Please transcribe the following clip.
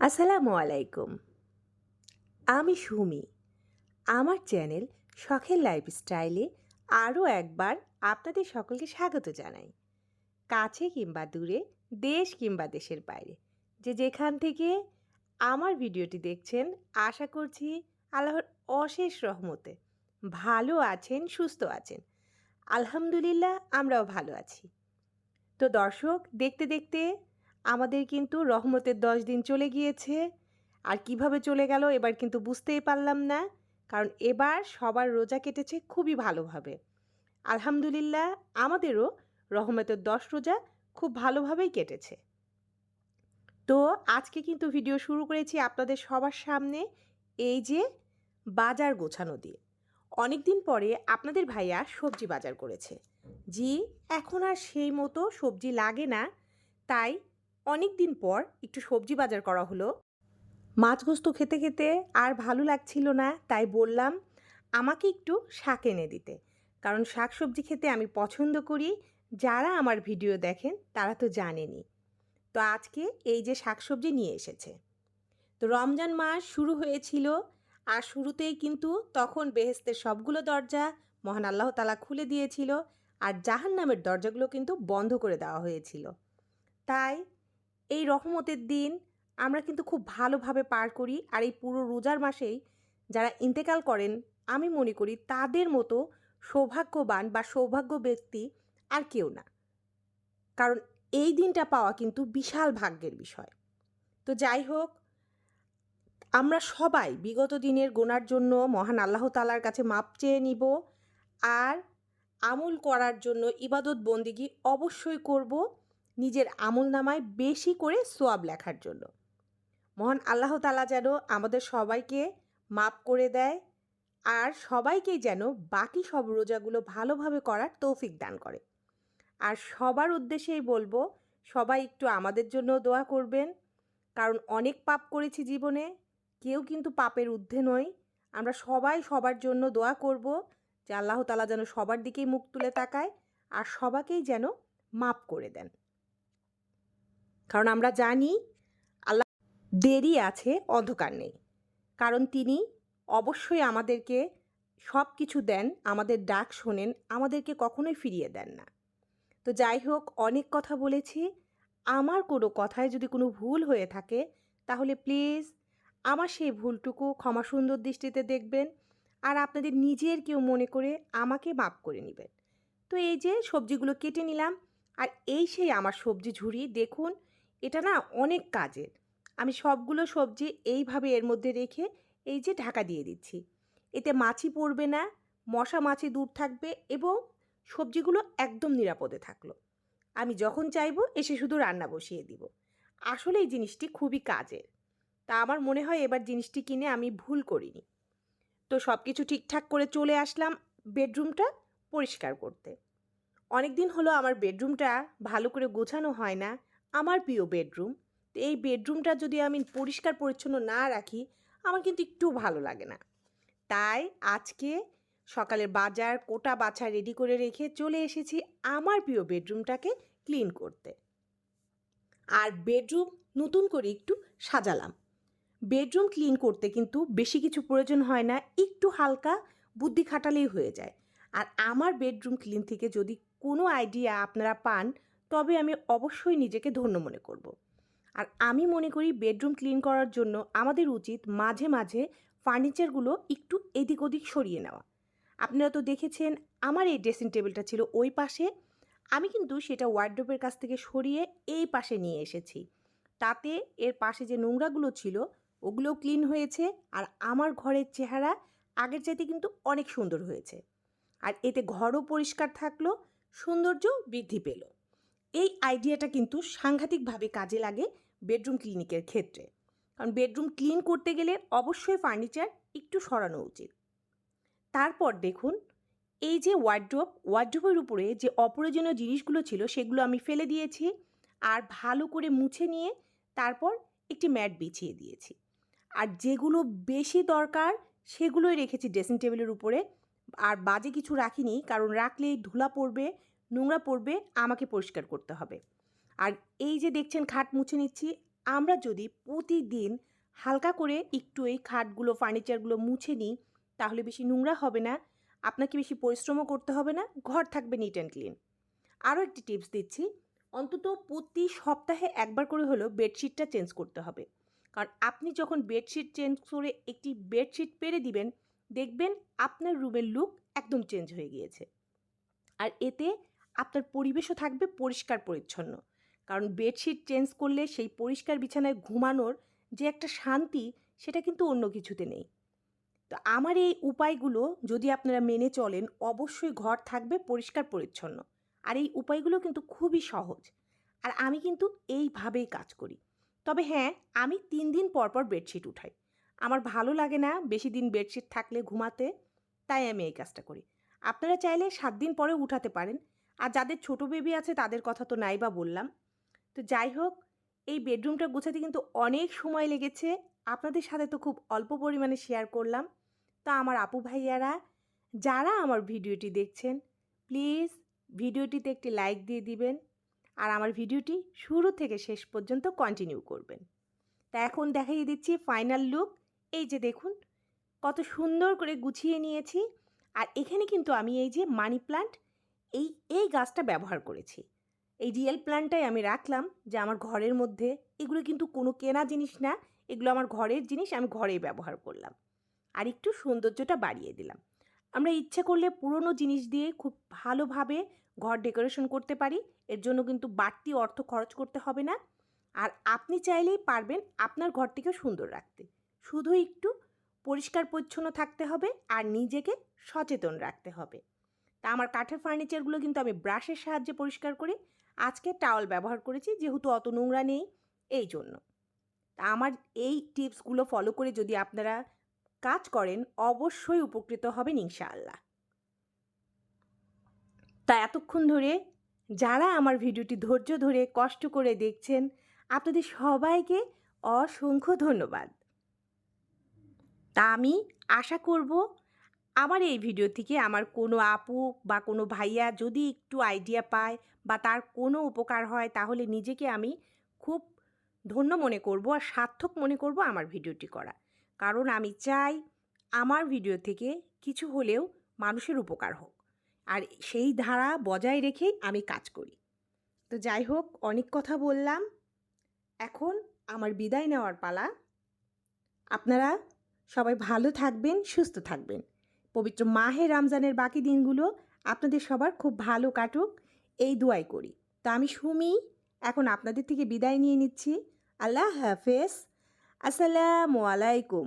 আসসালামু আলাইকুম। আমি সুমি। আমার চ্যানেল শখের লাইফস্টাইলে আরও একবার আপনাদের সকলকে স্বাগত জানাই। কাছে কিংবা দূরে, দেশ কিংবা দেশের বাইরে। যে যেখান থেকে আমার ভিডিওটি দেখছেন, আশা করছি আল্লাহর অশেষ রহমতে ভালো আছেন, সুস্থ আছেন। আলহামদুলিল্লাহ, আমরাও ভালো আছি। তো দর্শক, দেখতে দেখতে আমাদের কিন্তু রহমতের দশ দিন চলে গিয়েছে। আর কীভাবে চলে গেল এবার কিন্তু বুঝতেই পারলাম না। কারণ এবার সবার রোজা কেটেছে খুবই ভালোভাবে। আলহামদুলিল্লাহ, আমাদেরও রহমতের দশ রোজা খুব ভালোভাবেই কেটেছে। তো আজকে কিন্তু ভিডিও শুরু করেছি আপনাদের সবার সামনে এই যে বাজার গোছানো দিয়ে। অনেক দিন পরে আপনাদের ভাইয়া সবজি বাজার করেছে। জি, এখন আর সেই মতো সবজি লাগে না। তাই অনেক দিন পর একটু সবজি বাজার করা হলো। মাছ গোস্ত খেতে খেতে আর ভালো লাগছিল না, তাই বললাম, আমাকে একটু শাক এনে দিতে। কারণ শাক সবজি খেতে আমি পছন্দ করি, যারা আমার ভিডিও দেখেন তারা তো জানেনি তো আজকে এই যে শাকসবজি নিয়ে এসেছে। তো রমজান মাস শুরু হয়েছিল আর শুরুতেই কিন্তু তখন বেহেস্তের সবগুলো দরজা মহান আল্লাহ তালা খুলে দিয়েছিল আর জাহান নামের দরজাগুলো কিন্তু বন্ধ করে দেওয়া হয়েছিল। তাই এই রহমতের দিন আমরা কিন্তু খুব ভালোভাবে পার করি। আর এই পুরো রোজার মাসেই যারা ইন্তেকাল করেন, আমি মনে করি তাদের মতো সৌভাগ্যবান বা সৌভাগ্য ব্যক্তি আর কেউ না। কারণ এই দিনটা পাওয়া কিন্তু বিশাল ভাগ্যের বিষয়। তো যাই হোক, আমরা সবাই বিগত দিনের গোনার জন্য মহান আল্লাহ তালার কাছে মাপ চেয়ে নিব। আর আমল করার জন্য ইবাদত বন্দিগি অবশ্যই করব। নিজের আমল নামায় বেশি করে সোয়াব লেখার জন্য। মহান আল্লাহ তালা যেন আমাদের সবাইকে মাপ করে দেয় আর সবাইকেই যেন বাকি সব রোজাগুলো ভালোভাবে করার তৌফিক দান করে। আর সবার উদ্দেশ্যেই বলব, সবাই একটু আমাদের জন্য দোয়া করবেন। কারণ অনেক পাপ করেছি জীবনে, কেউ কিন্তু পাপের ঊর্ধ্বে নয়। আমরা সবাই সবার জন্য দোয়া করব যে আল্লাহ তালা যেন সবার দিকেই মুখ তুলে তাকায় আর সবাকেই যেন মাপ করে দেন। কারণ আমরা জানি আল্লাহ দেরি আছে, অন্ধকার নেই। কারণ তিনি অবশ্যই আমাদেরকে সব কিছু দেন, আমাদের ডাক শোনেন, আমাদেরকে কখনোই ফিরিয়ে দেন না। তো যাই হোক, অনেক কথা বলেছি। আমার কোনো কথায় যদি কোনো ভুল হয়ে থাকে, তাহলে প্লিজ আমার সেই ভুলটুকু ক্ষমা সুন্দর দৃষ্টিতে দেখবেন আর আপনাদের নিজের কেউ মনে করে আমাকে মাপ করে নেবেন। তো এই যে সবজিগুলো কেটে নিলাম আর এই সেই আমার সবজি ঝুড়ি, দেখুন এটা না অনেক কাজের। আমি সবগুলো সবজি এইভাবে এর মধ্যে রেখে এই যে ঢাকা দিয়ে দিচ্ছি। এতে মাছি পড়বে না, মশা মাছি দূর থাকবে এবং সবজিগুলো একদম নিরাপদে থাকল। আমি যখন চাইব এসে শুধু রান্না বসিয়ে দিব। আসলে এই জিনিসটি খুবই কাজের। তা আমার মনে হয় এবার জিনিসটি কিনে আমি ভুল করিনি। তো সব কিছু ঠিকঠাক করে চলে আসলাম বেডরুমটা পরিষ্কার করতে। অনেক দিন হলো আমার বেডরুমটা ভালো করে গোছানো হয় না। আমার প্রিয় বেডরুম, তো এই বেডরুমটা যদি আমি পরিষ্কার পরিচ্ছন্ন না রাখি, আমার কিন্তু একটু ভালো লাগে না। তাই আজকে সকালের বাজার, কোটা বাছা রেডি করে রেখে চলে এসেছি আমার প্রিয় বেডরুমটাকে ক্লিন করতে। আর বেডরুম নতুন করে একটু সাজালাম। বেডরুম ক্লিন করতে কিন্তু বেশি কিছু প্রয়োজন হয় না, একটু হালকা বুদ্ধি খাটালেই হয়ে যায়। আর আমার বেডরুম ক্লিন থেকে যদি কোনো আইডিয়া আপনারা পান তবে আমি অবশ্যই নিজেকে ধন্য মনে করব। আর আমি মনে করি বেডরুম ক্লিন করার জন্য আমাদের উচিত মাঝে মাঝে ফার্নিচারগুলো একটু এদিক ওদিক সরিয়ে নেওয়া। আপনারা তো দেখেছেন আমার এই ড্রেসিং টেবিলটা ছিল ওই পাশে। আমি কিন্তু সেটা ওয়ার্ড্রোপের কাছ থেকে সরিয়ে এই পাশে নিয়ে এসেছি। তাতে এর পাশে যে নোংরাগুলো ছিল, ওগুলোও ক্লিন হয়েছে আর আমার ঘরের চেহারা আগের চাইতে কিন্তু অনেক সুন্দর হয়েছে। আর এতে ঘরও পরিষ্কার থাকল সৌন্দর্য বৃদ্ধি পেল। এই আইডিয়াটা কিন্তু সাংঘাতিকভাবে কাজে লাগে বেডরুম ক্লিনিকের ক্ষেত্রে। কারণ বেডরুম ক্লিন করতে গেলে অবশ্যই ফার্নিচার একটু সরানো উচিত। তারপর দেখুন, এই যে ওয়ার্ড্রোপ ওয়ার্ড্রোপের উপরে যে অপ্রয়োজনীয় জিনিসগুলো ছিল সেগুলো আমি ফেলে দিয়েছি আর ভালো করে মুছে নিয়ে তারপর একটি ম্যাট বিছিয়ে দিয়েছি। আর যেগুলো বেশি দরকার সেগুলোই রেখেছি ড্রেসিং টেবিলের উপরে। আর বাজে কিছু রাখিনি কারণ রাখলেই ধুলা পড়বে নোংরা পড়বে, আমাকে পরিষ্কার করতে হবে। আর এই যে দেখছেন খাট মুছে নিচ্ছি, আমরা যদি প্রতিদিন হালকা করে একটু এই খাটগুলো, ফার্নিচারগুলো মুছে নিই, তাহলে বেশি নোংরা হবে না, আপনাকে বেশি পরিশ্রমও করতে হবে না, ঘর থাকবে নিট অ্যান্ড ক্লিন আরও একটি টিপস দিচ্ছি, অন্তত প্রতি সপ্তাহে একবার করে হলেও বেডশিটটা চেঞ্জ করতে হবে। কারণ আপনি যখন বেডশিট চেঞ্জ করে একটি বেডশিট পেরে দিবেন, দেখবেন আপনার রুমের লুক একদম চেঞ্জ হয়ে গিয়েছে। আর এতে আপনার পরিবেশও থাকবে পরিষ্কার পরিচ্ছন্ন। কারণ বেডশিট চেঞ্জ করলে সেই পরিষ্কার বিছানায় ঘুমানোর যে একটা শান্তি, সেটা কিন্তু অন্য কিছুতে নেই। তো আমার এই উপায়গুলো যদি আপনারা মেনে চলেন, অবশ্যই ঘর থাকবে পরিষ্কার পরিচ্ছন্ন। আর এই উপায়গুলো কিন্তু খুবই সহজ। আর আমি কিন্তু এইভাবেই কাজ করি। তবে হ্যাঁ আমি তিন দিন পর পর বেডশিট উঠাই। আমার ভালো লাগে না বেশি দিন বেডশিট থাকলে ঘুমাতে, তাই আমি এই কাজটা করি। আপনারা চাইলে সাত দিন পরে উঠাতে পারেন। আর যাদের ছোট বেবি আছে তাদের কথা তো নাই বা বললাম। তো যাই হোক, এই বেডরুমটা গোছাতে কিন্তু অনেক সময় লেগেছে। আপনাদের সাথে তো খুব অল্প পরিমাণে শেয়ার করলাম। তা আমার আপু ভাইয়ারা, যারা আমার ভিডিওটি দেখছেন প্লিজ ভিডিওটিতে একটি লাইক দিয়ে দিবেন আর আমার ভিডিওটি শুরু থেকে শেষ পর্যন্ত কন্টিনিউ করবেন। তা এখন দেখাই দিচ্ছি ফাইনাল লুক এই যে দেখুন, কত সুন্দর করে গুছিয়ে নিয়েছি। আর এখানে কিন্তু আমি এই যে মানি প্লান্ট এই এই গাছটা ব্যবহার করেছি। এই রিয়েল প্ল্যান্টটাই আমি রাখলাম যে আমার ঘরের মধ্যে এগুলো কিন্তু কোনো কেনা জিনিস না, এগুলো আমার ঘরের জিনিস, আমি ঘরেই ব্যবহার করলাম। আর একটু সৌন্দর্যটা বাড়িয়ে দিলাম। আমরা ইচ্ছে করলে পুরনো জিনিস দিয়ে খুব ভালোভাবে ঘর ডেকোরেশন করতে পারি, এর জন্য কিন্তু বাড়তি অর্থ খরচ করতে হবে না। আর আপনি চাইলেই পারবেন আপনার ঘরটিকে সুন্দর রাখতে। শুধু একটু পরিষ্কার পরিচ্ছন্ন থাকতে হবে আর নিজেকে সচেতন রাখতে হবে। তা আমার কাঠের ফার্নিচারগুলো কিন্তু আমি ব্রাশের সাহায্যে পরিষ্কার করি। আজকে টাওয়াল ব্যবহার করেছি, যেহেতু অত নোংরা নেই, এই জন্য। তা আমার এই টিপসগুলো ফলো করে যদি আপনারা কাজ করেন, অবশ্যই উপকৃত হবেন ইনশাআল্লাহ। তা এতক্ষণ ধরে যারা আমার ভিডিওটি ধৈর্য ধরে কষ্ট করে দেখছেন, আপনাদের সবাইকে অসংখ্য ধন্যবাদ। তা আমি আশা করব আমার এই ভিডিও থেকে আমার কোনো আপু বা কোনো ভাইয়া যদি একটু আইডিয়া পায় বা তার কোনো উপকার হয়, তাহলে নিজেকে আমি খুব ধন্য মনে করব আর সার্থক মনে করব আমার ভিডিওটি করা। কারণ আমি চাই আমার ভিডিও থেকে কিছু হলেও মানুষের উপকার হোক। আর সেই ধারা বজায় রেখেই আমি কাজ করি। তো যাই হোক, অনেক কথা বললাম। এখন আমার বিদায় নেওয়ার পালা। আপনারা সবাই ভালো থাকবেন, সুস্থ থাকবেন। পবিত্র মাহে রমজানের বাকি দিনগুলো আপনাদের সবার খুব ভালো কাটুক। এই দোয়াই করি। তো আমি সুমি, এখন আপনাদের থেকে বিদায় নিয়ে নিচ্ছি। আল্লাহ হাফেজ। আসসালামু আলাইকুম।